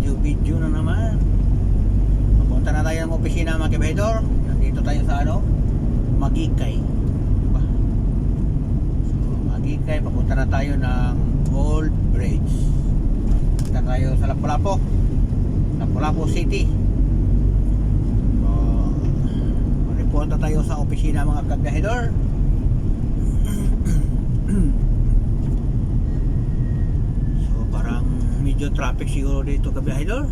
Video video na naman. Papunta na tayo ng opisina mga kibahidor. Nandito tayo sa ano? Magikay. Diba? So, Magikay, papunta na tayo ng Old Bridge. Punta tayo sa Lapu-Lapu. Lapu-Lapu City. So, report na tayo sa opisina mga kagahidor. so, parang medyo traffic siguro dito kagahidor.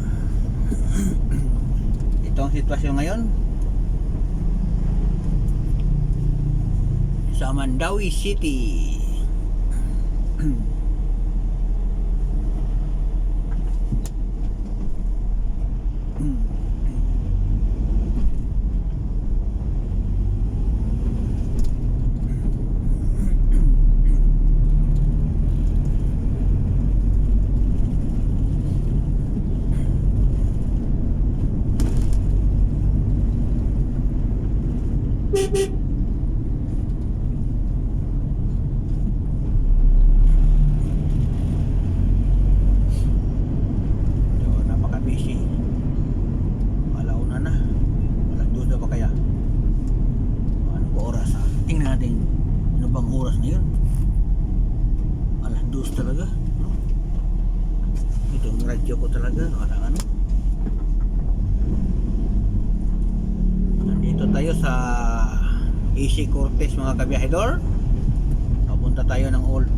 Ito ang sitwasyon ngayon. Sa Mandawi City. So, napaka-busy. Alauna na. Walang duda ba kaya? Ano ba oras ha? Tingnan natin. Ano bang oras na yun? Alas dos talaga. No? Ito ang radyo ko talaga. Wala ano. Nandito tayo sa AC Cortez mga kabiyahidor. Papunta tayo ng Old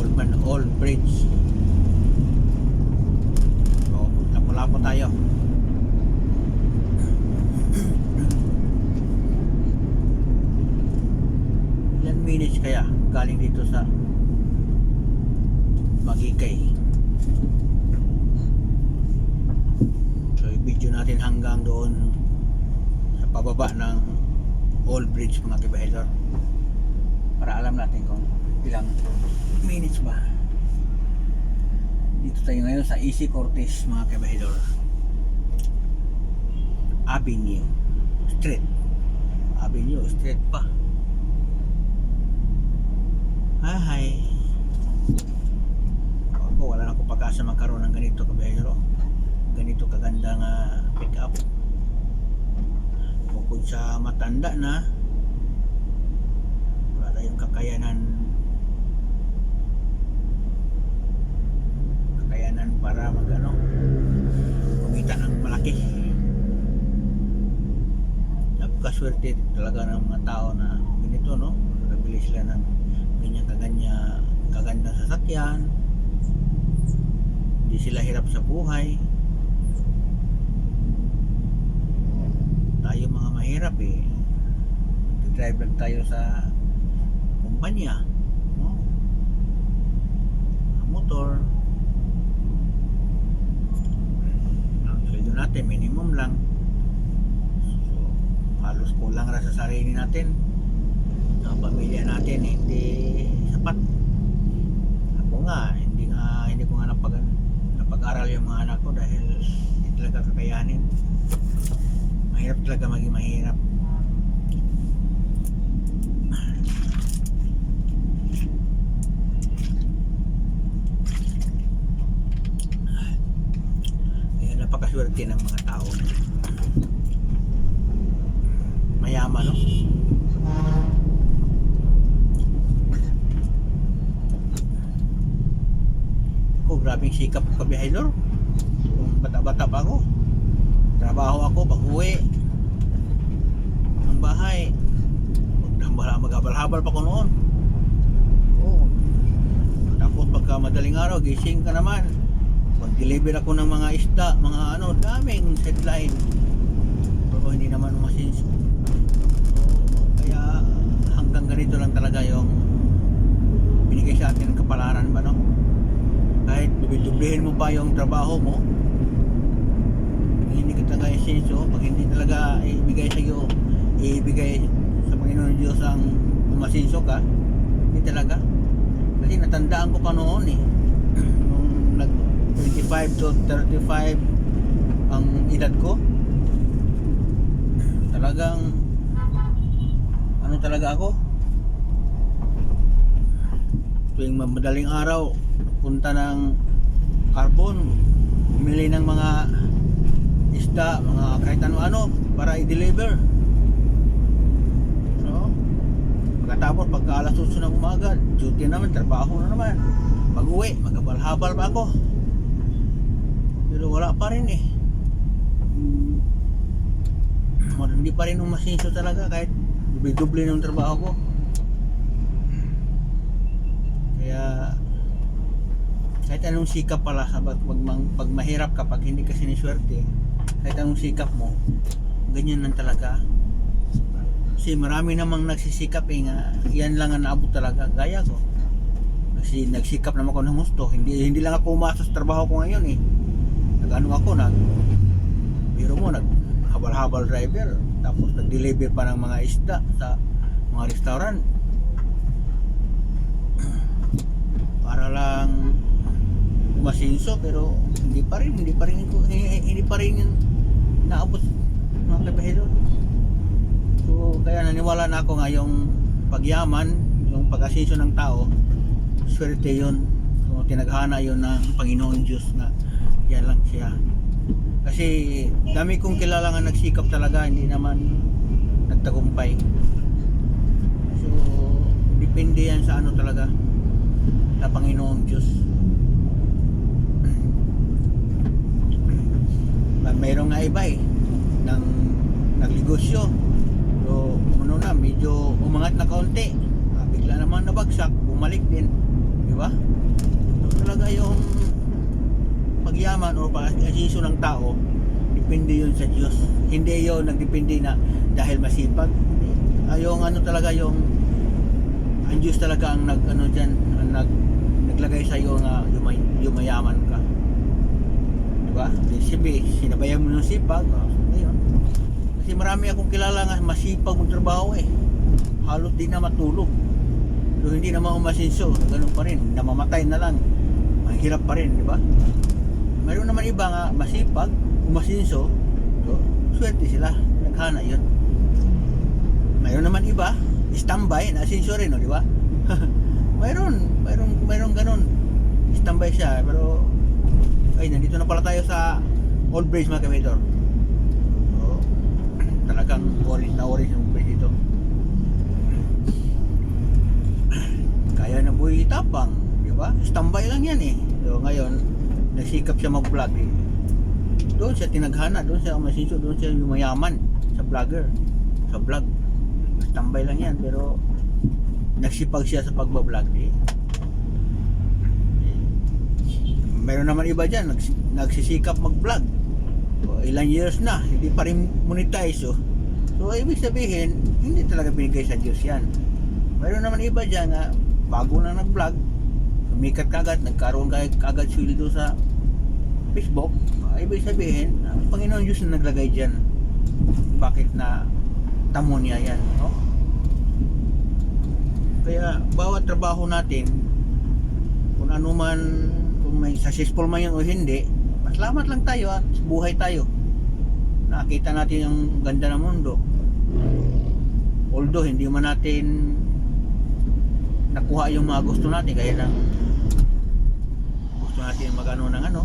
Old Man Old Bridge. So, lapo-lapo tayo. Ilan minutes kaya galing dito sa Magikay? So, i-video natin hanggang doon sa pababa ng Old Bridge mga kibahedor para alam natin kung ilang minutes ba dito tayo ngayon sa Easy Cortez mga kabahidor Avenue Street. Avenue Street pa. Hi hi. Ako wala na akong pagkasa magkaroon ng ganito kabahidor ganito kaganda nga pick up bukod sa matanda na wala tayong kakayanan. Kakayanan para mag ano kumita ng malaki. Napakaswerte talaga ng mga tao na ganito no? Nakabili sila ng ganyan kaganya kagandang sasakyan. Hindi sila hirap sa buhay tayo mga mahirap eh. Drive lang tayo sa kumpanya no? Ang motor. Ang sweldo natin minimum lang. So halos kulang na sa sarili natin. Ang pamilya natin hindi sapat. Ako nga hindi nga hindi ko nga napag napag-aral yung mga anak ko dahil hindi talaga kakayanin mahirap talaga maging mahirap Kaya napakaswerte ng mga tao. Mayaman, no? Ako, grabing sikap ko kabihaylo. Kung bata-bata pa ako. Trabaho ako pag uwi. Ang bahay. Maghabal-habal pa ko noon. Oo. Tapos pagka madaling araw, gising ka naman mag-deliver ako ng mga isda, mga ano, daming headline. Pero hindi naman masinso. So, kaya hanggang ganito lang talaga yung binigay sa atin ng kapalaran ba, no? Kahit dubil-dublihin mo pa yung trabaho mo, pag talaga isinso, pag hindi talaga ibigay sa iyo, ibigay sa Panginoon Diyos ang umasinso ka, hindi talaga. Kasi natandaan ko pa noon eh. Nung nag 25 to 35 ang edad ko. Talagang ano talaga ako? Tuwing madaling araw, punta ng carbon, bumili ng mga isda, mga kahit ano-ano para i-deliver. So, pagkatapos pagka alas 8 ng umaga, duty naman, trabaho na naman. Pag uwi, magabal-habal pa ako. Pero wala pa rin eh. Hindi pa rin umasinso talaga kahit duble-duble ng trabaho ko. Kaya kahit anong sikap pala sabat pag, mang- pag mahirap ka pag hindi ka siniswerte kahit anong sikap mo ganyan lang talaga. Kasi marami namang nagsisikap eh nga yan lang ang naabot talaga gaya ko. Kasi nagsikap naman ako ng gusto hindi hindi lang ako umasok sa trabaho ko ngayon eh. Nagano ako nag biro mo nag habal-habal driver tapos nag-deliver pa ng mga isda sa mga restaurant. Para lang umasinso pero hindi pa rin hindi pa rin hindi, hindi pa rin yung naabot mga kabahidor so kaya naniwala na ako nga yung pagyaman yung pag-asinso ng tao swerte yun. So tinaghana yun ng Panginoon Diyos na yan lang siya. Kasi dami kong kilala nga nagsikap talaga hindi naman nagtagumpay. So depende yan sa ano talaga sa Panginoong Diyos May- mayroong nga iba eh ng nagnegosyo. So ano na medyo umangat na kaunti. Ah, bigla naman nabagsak bumalik din. Di ba? So, talaga yung pagyaman o pag-asiso ng tao depende yun sa Diyos. Hindi yun nagdepende na dahil masipag. Ah, yung ano talaga yung ang Diyos talaga ang nag ano diyan ang nag naglagay sa iyo nga yumay, yumayaman ba? Di sibi sinabayan mo ng sipag oh, ayun kasi marami akong kilala nga masipag magtrabaho eh. Halos di na matulog. So hindi naman umasinso ganun pa rin. Namamatay na lang. Mahirap pa rin di ba? Mayroon naman iba nga masipag umasinso so swerte sila. Naghana yun. Mayroon naman iba standby na asinso rin no, di ba? Mayroon. Mayroon mayroon ganun. Standby siya pero ay nandito na pala tayo sa old bridge mga kamedor so, talagang orange na orange yung bridge dito. Kaya na buhay tapang di ba? Standby lang yan eh. So ngayon nagsikap siya mag vlog eh. doon siya tinaghana doon siya umasinso doon siya yumayaman sa vlogger sa vlog. Standby lang yan pero nagsipag siya sa pagbablog eh. Meron naman iba dyan, nags, nagsisikap mag-vlog. O, ilang years na, hindi pa rin monetize. Oh. So, ibig sabihin, hindi talaga binigay sa Diyos yan. Meron naman iba dyan nga, bago na nag-vlog, sumikat kagad, nagkaroon kagad, kagad sweldo sa Facebook. Ah, ibig sabihin, ang Panginoon Diyos na naglagay dyan. Bakit na tamo niya yan, no? Kaya bawat trabaho natin, kung ano man, kung may successful man yun o hindi, masalamat lang tayo at buhay tayo. Nakita natin yung ganda ng mundo. Although hindi man natin nakuha yung mga gusto natin, kaya lang gusto natin magano ng ano,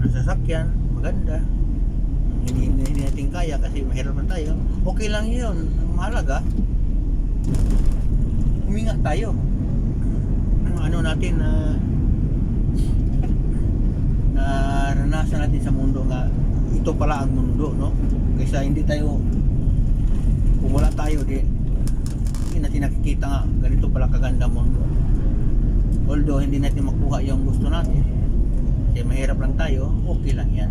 ng sasakyan, maganda. Hindi, hindi, hindi natin kaya kasi mahirap na tayo. Okay lang yun. Ang mahalaga, huminga tayo ang ano natin na naranasan natin sa mundo nga ito pala ang mundo no? Kaysa hindi tayo kung wala tayo di hindi natin nakikita nga ganito pala kaganda mundo. Although hindi natin makuha yung gusto natin kasi mahirap lang tayo okay lang yan.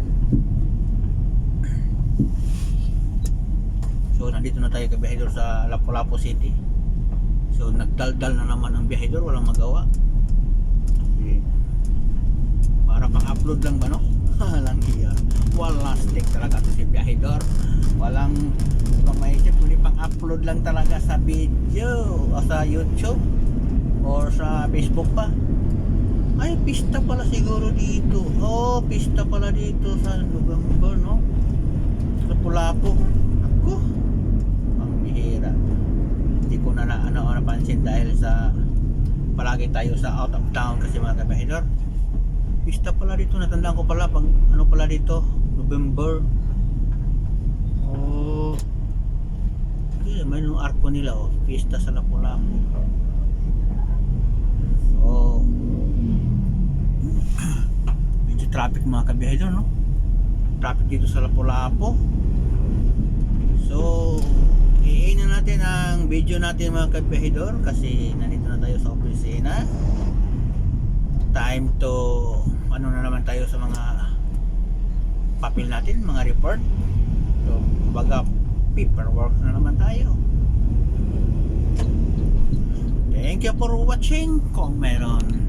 So nandito na tayo kay Bahidor sa Lapu-Lapu City. So nagdaldal na naman ang biyahedor, walang magawa. Para pang-upload lang ba no? Walang hiya. Walang stick talaga to si biyahedor. Walang kung maisip kundi pang-upload lang talaga sa video o sa YouTube or sa Facebook pa. Ay, pista pala siguro dito. Oh, pista pala dito sa November, no? Sa Pulapo. Ako, ang bihira hindi ko na, na ano, napansin dahil sa palagi tayo sa out of town kasi mga kabahidor pista pala dito. Natandaan ko pala pag ano pala dito. November. Oh. Okay, may nung arko nila oh. Pista sa Lapu-Lapu. So, medyo traffic mga kabiyahe doon, no? Traffic dito sa Lapu-Lapu. So, iin na natin ang video natin mga kabihidor kasi nandito na tayo sa opisina. Time to ano na naman tayo sa mga papel natin, mga report. So, baga paperwork na naman tayo. Thank you for watching kung meron.